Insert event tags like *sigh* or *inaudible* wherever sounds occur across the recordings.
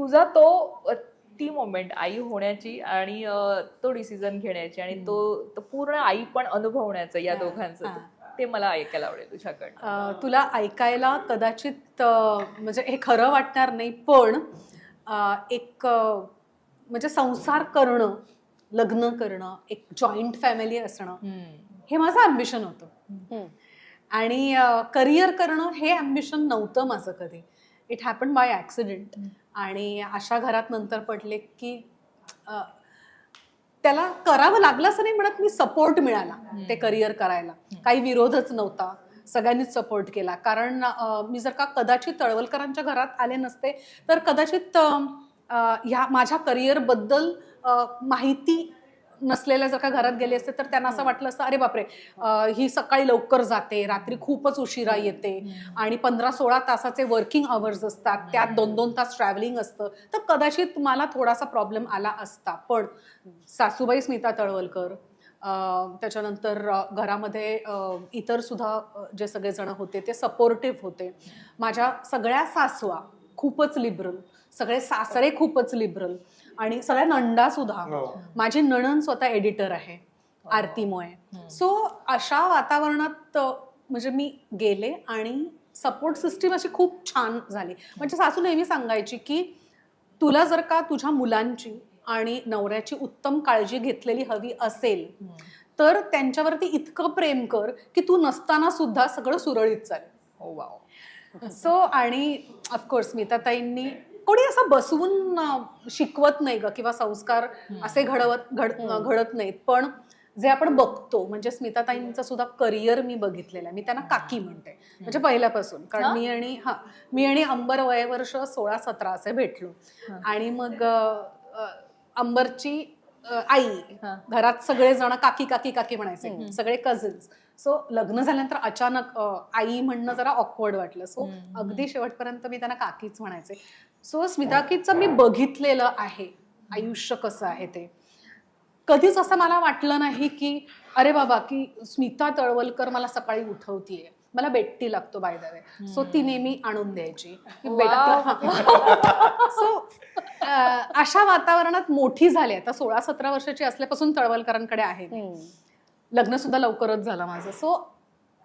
तुझा तो ती मोमेंट आई होण्याची आणि तो डिसिजन घेण्याची आणि तो तो पूर्ण आई पण अनुभवण्याचं या दोघांचं. ते मला ऐकायला आवडेल तुझ्याकडनं. तुला ऐकायला कदाचित म्हणजे हे खरं वाटणार नाही पण एक म्हणजे संसार करणं लग्न करणं एक जॉईंट फॅमिली असणं. हे माझं अम्बिशन होतं. आणि करिअर करणं हे अम्बिशन नव्हतं माझं कधी. इट हॅपन बाय ॲक्सिडेंट आणि अशा घरात नंतर पडले की त्याला करावं लागलं असं नाही म्हणत मी सपोर्ट मिळाला ते करिअर करायला. काही विरोधच नव्हता. सगळ्यांनीच सपोर्ट केला. कारण मी जर का कदाचित तळवलकरांच्या घरात आले नसते तर कदाचित ह्या माझ्या करिअरबद्दल माहिती नसलेल्या जर का घरात गेले असते तर त्यांना असं वाटलं असतं अरे बापरे ही सकाळी लवकर जाते रात्री खूपच उशिरा येते आणि पंधरा सोळा तासाचे वर्किंग आवर्स असतात त्यात दोन दोन तास ट्रॅव्हलिंग असतं. तर कदाचित मला थोडासा प्रॉब्लेम आला असता. पण सासूबाई स्मिता तळवलकर त्याच्यानंतर घरामध्ये इतर सुद्धा जे सगळेजण होते ते सपोर्टिव्ह होते. माझ्या सगळ्या सासवा खूपच लिबरल सगळे सासरे खूपच लिबरल आणि सगळ्या नंदा सुद्धा. हो. माझी नणन स्वतः एडिटर आहे आरती मोये सो अशा वातावरणात म्हणजे मी गेले आणि सपोर्ट सिस्टीम अशी खूप छान झाली. म्हणजे सासू नेहमी सांगायची की तुला जर का तुझ्या मुलांची आणि नवऱ्याची उत्तम काळजी घेतलेली हवी असेल तर त्यांच्यावरती इतकं प्रेम कर की तू नसताना सुद्धा सगळं सुरळीत चालेल. हो वाव सो आणि ऑफकोर्स स्मिताताईंनी कोणी असं बसवून शिकवत नाही ग किंवा संस्कार असे घडवत घड घडत नाहीत. पण जे आपण बघतो म्हणजे स्मिताताईंचं सुद्धा करिअर मी बघितलेलं आहे. मी त्यांना काकी म्हणते. म्हणजे पहिल्यापासून. कारण हा? मी आणि हा मी आणि अंबर वयवर्ष सोळा सतरा असे भेटलो. हा. आणि मग अंबरची आई हा. घरात सगळे जण काकी काकी काकी म्हणायचे. सगळे कझन्स सो लग्न झाल्यानंतर अचानक आई म्हणणं जरा ऑकवर्ड वाटलं. सो. अगदी शेवटपर्यंत मी त्यांना काकीच म्हणायचे. सो स्मिताकीचं मी बघितलेलं आहे. आयुष्य कसं आहे ते. कधीच असं मला वाटलं नाही की अरे बाबा की स्मिता तळवलकर मला सकाळी उठवतीये. मला बेट्टी लागतो बाय द वे सो ती नेहमी आणून द्यायची. की सो *laughs* अशा वातावरणात मोठी झाली आता सोळा सतरा वर्षाची असल्यापासून तळवलकरांकडे आहे. लग्न सुद्धा लवकरच झालं माझं. सो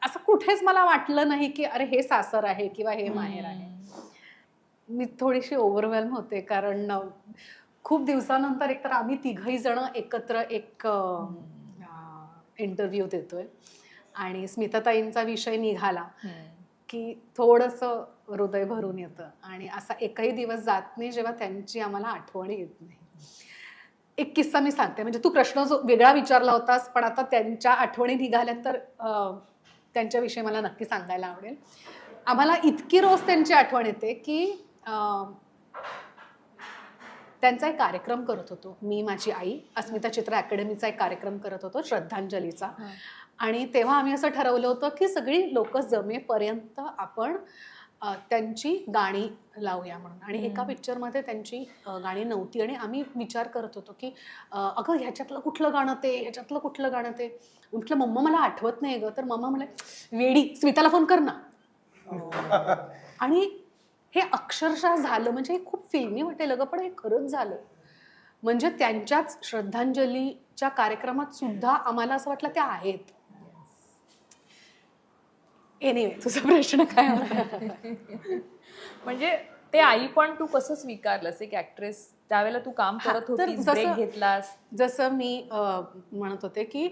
असं कुठेच मला वाटलं नाही की अरे हे सासर आहे किंवा हे माहेर आहे. मी थोडीशी ओव्हरवेल्म होते कारण खूप दिवसानंतर एकतर आम्ही तिघही जण एकत्र एक इंटरव्ह्यू देतोय. आणि स्मिताताईंचा विषय निघाला की थोडंसं हृदय भरून येतं. आणि असा एकही दिवस जात नाही जेव्हा त्यांची आम्हाला आठवण येत नाही. एक किस्सा मी सांगते. म्हणजे तू प्रश्न जो वेगळा विचारला होतास पण आता त्यांच्या आठवणी निघाल्या तर त्यांच्याविषयी मला नक्की सांगायला आवडेल. आम्हाला इतकी रोज त्यांची आठवण येते की त्यांचा एक कार्यक्रम करत होतो. मी माझी आई अस्मिता चित्र अकॅडमीचा एक कार्यक्रम करत होतो श्रद्धांजलीचा. आणि तेव्हा आम्ही असं ठरवलं होतं की सगळी लोक जमेपर्यंत आपण त्यांची गाणी लावूया म्हणून. आणि एका. पिक्चरमध्ये त्यांची गाणी नव्हती. आणि आम्ही विचार करत होतो की अगं ह्याच्यातलं कुठलं गाणं ते? ह्याच्यातलं कुठलं गाणं ते? म्हटलं मम्मा मला आठवत नाही ग. तर मम्मा म्हणे वेडी स्मिताला फोन कर ना. आणि हे अक्षरशः झालं. म्हणजे हे खूप फिल्मी वाटेल अगं पण हे खरंच झालं. म्हणजे त्यांच्याच श्रद्धांजलीच्या कार्यक्रमात सुद्धा आम्हाला असं वाटलं त्या आहेत. एनिवे तुझा प्रश्न काय *laughs* म्हणजे ते आई पण तू कसं स्वीकारलंस? एक ऍक्ट्रेस त्यावेळेला तू काम करत होतीस ब्रेक घेतलास. जसं मी म्हणत होते की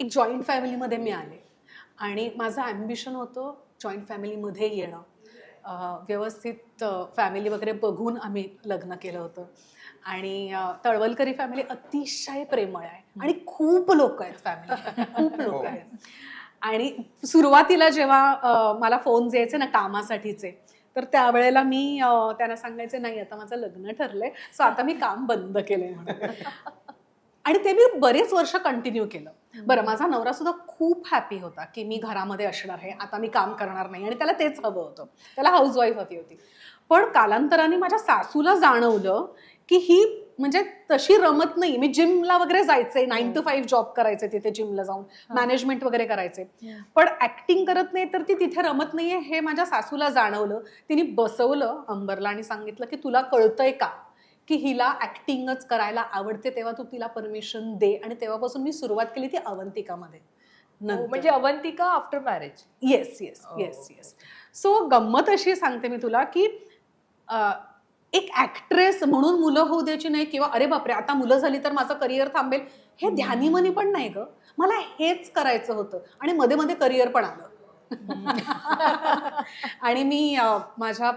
एक जॉईंट फॅमिलीमध्ये मी आले. आणि माझं ॲम्बिशन होतं जॉईंट फॅमिलीमध्ये येणं व्यवस्थित फॅमिली वगैरे बघून आम्ही लग्न केलं होतं. आणि तळवलकरी फॅमिली अतिशय प्रेमळ आहे आणि खूप लोक आहेत फॅमिली. खूप लोक *laughs* हो. आहेत. आणि सुरुवातीला जेव्हा मला फोन यायचे ना कामासाठीचे तर त्यावेळेला मी त्यांना सांगायचे नाही आता माझं लग्न ठरलंय सो आता मी काम बंद केलंय म्हणून. *laughs* आणि ते मी बरेच वर्ष कंटिन्यू केलं. बरं माझा नवरा सुद्धा खूप हॅपी होता की मी घरामध्ये असणार आहे आता मी काम करणार नाही आणि त्याला तेच हवं होतं. त्याला हाऊसवाईफ हवी होती. पण कालांतराने माझ्या सासूला जाणवलं की ही म्हणजे तशी रमत नाही. मी जिमला वगैरे जायचे नाईन टू फाईव्ह जॉब करायचे तिथे जिमला जाऊन. मॅनेजमेंट वगैरे करायचे पण ऍक्टिंग करत नाही तर ती तिथे रमत नाहीये हे माझ्या सासूला जाणवलं. तिने बसवलं अंबरला आणि सांगितलं की तुला कळतंय का? की हिला ऍक्टिंगच करायला आवडते तेव्हा तू तिला परमिशन दे. आणि तेव्हापासून मी सुरुवात केली ती अवंतिकामध्ये. हो, म्हणजे Avantika after marriage yes yes. Yes yes so गंमत अशी सांगते मी तुला की एक ऍक्ट्रेस म्हणून मुलं होऊ द्यायची नाही किंवा अरे बापरे आता मुलं झाली तर माझं करिअर थांबेल हे ध्यानीमनी पण नाही ग. मला हेच करायचं होतं. आणि मध्ये मध्ये करिअर पण आलं. *laughs* आणि मी माझ्या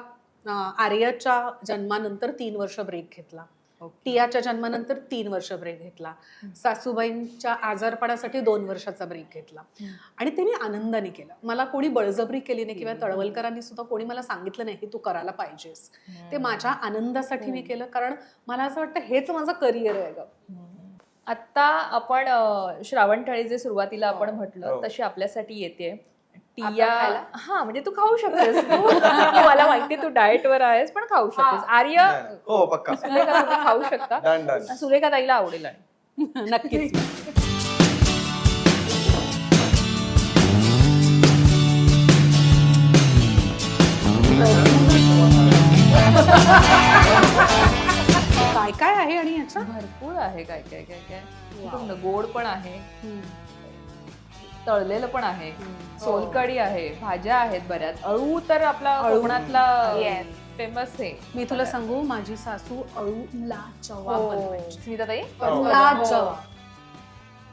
आर्याच्या जन्मानंतर तीन वर्ष ब्रेक घेतला. टियाच्या जन्मानंतर तीन वर्ष ब्रेक घेतला. सासूबाईंच्या आजारपणासाठी दोन वर्षाचा ब्रेक घेतला. आणि ते मी आनंदाने केलं. मला कोणी बळजबरी केली नाही किंवा तळवलकरांनी सुद्धा कोणी मला सांगितलं नाही की तू करायला पाहिजेस. ते माझ्या आनंदासाठी मी केलं. कारण मला असं वाटतं हेच माझं करिअर आहे ग. आता आपण अं, श्रावण जे सुरुवातीला आपण म्हटलं हो. तशी आपल्यासाठी येते. टिया? हा म्हणजे तू खाऊ शकतेस. तू. मला माहितीये तू डाएट वर आहेस पण खाऊ शकतेस. आर्य. हो पक्का. सुलेखा खाऊ शकता. Done done. सुलेखा ताईला आवडेल आणि नक्कीच. काय काय आहे आणि याचं? भरपूर आहे काय काय काय काय. गोड पण आहे. तळलेलं पण आहे सोलकडी आहे भाज्या आहेत बऱ्याच अळू तर आपला. कोकणातला. फेमस आहे मी तुला सांगू माझी सासू अळूला चवा हो. बनवायची स्मिता ताई हो. ला हो. चवा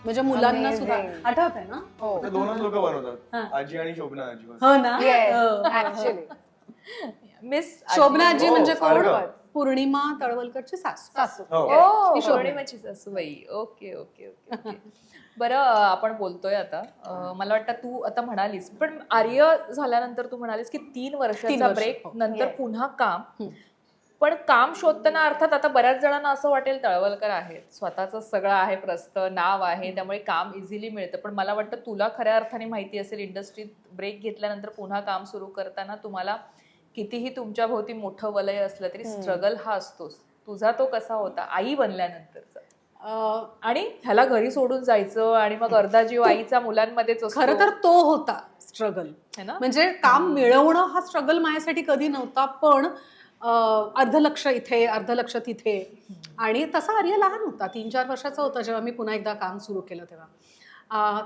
म्हणजे मुलांना सुद्धा Amazing. आठवत आहे ना हो दोनच लोक बनवतात हा. आजी आणि शोभना आजी. हो ना Yes, हो, हो, हो. actually. मिस शोभना आजी हो, म्हणजे कोण सारखं. पौर्णिमा तळवलकरची सासू. सासू. हो. ओ ती शोभना. पौर्णिमाची सासूबाई ओके ओके ओके ओके. *laughs* बरं आपण बोलतोय आता. अं, मला वाटतं तू आता म्हणालीस पण आर्य झाल्यानंतर तू म्हणालीस की तीन तीन वर्षाचा वर्ष, ब्रेक हो. नंतर Yes. पुन्हा काम. हम्म. पण काम शोधताना अर्थात आता बऱ्याच जणांना असं वाटेल तळवलकर आहेत. स्वतःच सगळं आहे प्रस्त नाव आहे त्यामुळे काम इझिली मिळतं. पण मला वाटतं तुला खऱ्या अर्थाने माहिती असेल इंडस्ट्रीत ब्रेक घेतल्यानंतर पुन्हा काम सुरू करताना तुम्हाला कितीही तुमच्या भोवती मोठं वलय असलं तरी. स्ट्रगल हा असतोच. तुझा तो कसा होता? आई बनल्यानंतरचा. आणि ह्याला घरी सोडून जायचं आणि मग अर्धा जीव आईचा मुलांमध्येच खरं तर तो होता स्ट्रगल है ना? म्हणजे काम मिळवणं हा स्ट्रगल माझ्यासाठी कधी नव्हता पण अर्ध लक्ष इथे अर्ध लक्ष तिथे आणि तसा आर्य लहान होता. तीन चार वर्षाचा होता जेव्हा मी पुन्हा एकदा काम सुरू केलं तेव्हा.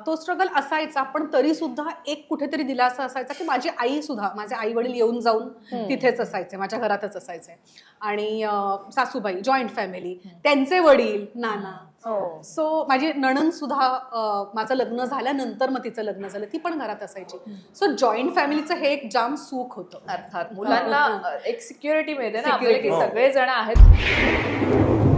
तो स्ट्रगल असायचा पण तरी सुद्धा एक कुठेतरी दिलासा असायचा की माझी आई सुद्धा माझे आई वडील येऊन जाऊन तिथेच असायचे माझ्या घरातच असायचे. आणि सासूबाई जॉईंट फॅमिली त्यांचे वडील नाना. हो. सो माझी नणन सुद्धा माझं लग्न झाल्यानंतर मग तिचं लग्न झालं ती पण घरात असायची. सो जॉईंट फॅमिलीचं हे एक जाम सुख होतं. अर्थात. मुलांना अ, एक सिक्युरिटी मिळते ना आपल्याला की Security. सगळे जण आहेत.